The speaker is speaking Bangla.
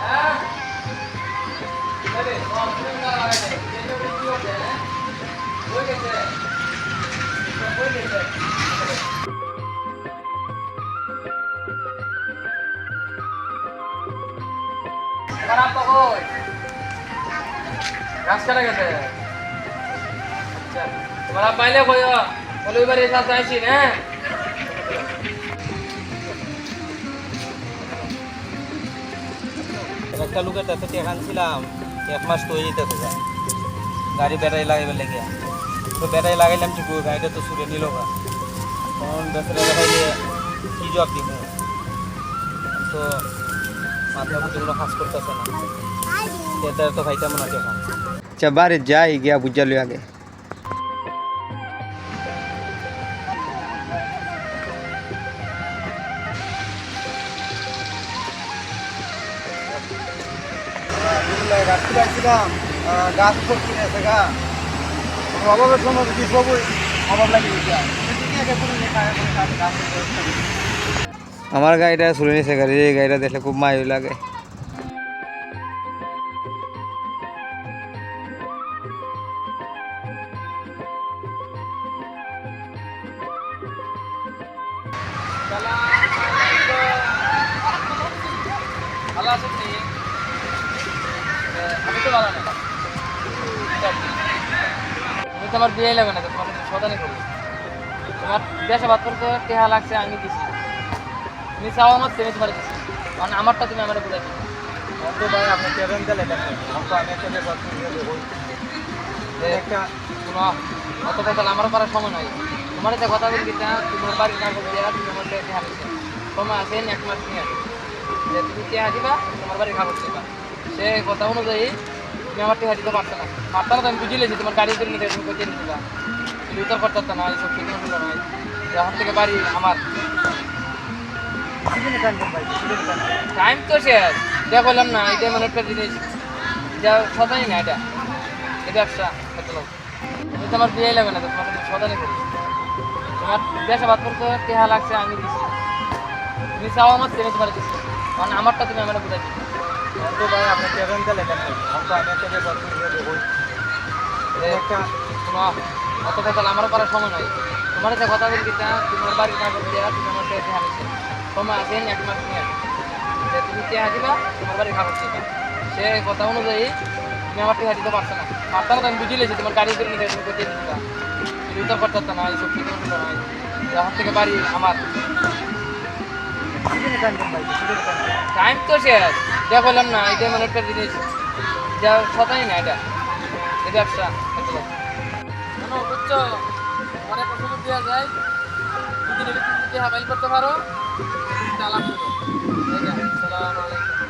হ্যাঁ? কই গেছে কাটা গেছে আচ্ছা তোমার আব্বা আইলে কই সাথে আসি হ্যাঁ একটা লোকের কাছে টাকা আনছিলাম এক মাস তৈরি হয়ে যেতে যা গাড়ি ব্যাটারি লাগাইবার লেগে তো ব্যাটারি লাগাইলাম ঠিক গাড়িটা তো ছুটে নিল গা। তখন ব্যাটারি লাগাইলে কি জব দিব? তো মাথা বুঝে কাজ করতেছে না। এটা তো ভাইটা মনে টাকা আচ্ছা যাই গিয়া বুঝালি আগে। গাছ উপর কিনে আছে গা অভাবের সময় কি সবই অভাব লাগে আমার গাড়িটা চলে নিছে গাড়ি এই গাড়িটা দেখলে খুব মায়ু লাগে। ভালো তুমি তো আমার বিয়ে লাগে না তোমার সদানি করি। তোমার দেশে বাদ করতে টেহা লাগছে আমি দিছি। তুমি চাও আমার তুমি তোমার দিছি। মানে আমারটা তুমি আমার বুঝাই দিবে তো ভাই আপনি দেখেন আমি একটা ব্যাপার একটা কোনো অত কথা আমার করার সময় নাই। তোমার যে কথা বলি না তোমার বাড়ি না বলে দেওয়া তুমি আমার টেহা দিচ্ছে সময় আছে এক মাস নিয়ে যে তুমি টেহা দিবা তোমার বাড়ি খাবার দিবা। সে কথা অনুযায়ী তুমি আমার টেহা দিতে পারছ না। পারতো না আমি বুঝিয়ে লেছি তোমার গাড়ি করে নিতে তুমি কোথায় নিতে তুমি উত্তর করতে না এইসব ঠিক মতো নয় যখন থেকে বাড়ি আমার। টাইম তো শেষ। যা বললাম না এটা মানে একটা জিনিস। যা সদাই না, এটা। এটা ব্যবসা এটা লোক। তুমি তো আমার বিয়ে লাগবে না, তো তোমার সদানি করি। তোমার দেশে বাদ করতে টেহা লাগছে, আমি দিছি। তুমি চাও আমার তুমি তোমার দিছি। মানে আমারটা তুমি আমার বুঝাই দিচ্ছি তো ভাই আপনি পেবেন তাহলে দেখেন তো আমি একটা ব্যাপার একটা কোনো অত কথা আমার করার সময় নাই। তোমার যে কথা বলি না তোমার বাড়ি না করে দেওয়া তুমি আমার টেহা দিচ্ছে সময় আছে, এক মাস নিয়ে যে তুমি টেহা দিবা, তোমার বাড়ি খাবার দিবা। সে কথা অনুযায়ী তুমি আমার টেহা দিতে পারছ না। পারতো না তো আমি বুঝিয়ে লেছি তোমার গাড়ি করে নিতে তুমি কোথায় দিবা। তুমি উত্তর করতে না, এইসব ঠিক মতো নয় থেকে বাড়ি আমার। টাইম তো শেষ। যা বললাম না এটা মানে একটা জিনিস। যা সতাই না এটা। এটা ব্যবসা। বুঝছ? অনেক ওষুধ দেওয়া যায়। দুদিনের ভিতরে যদি হাবাইল করতে পারো চালাম সালাম আলাইকুম।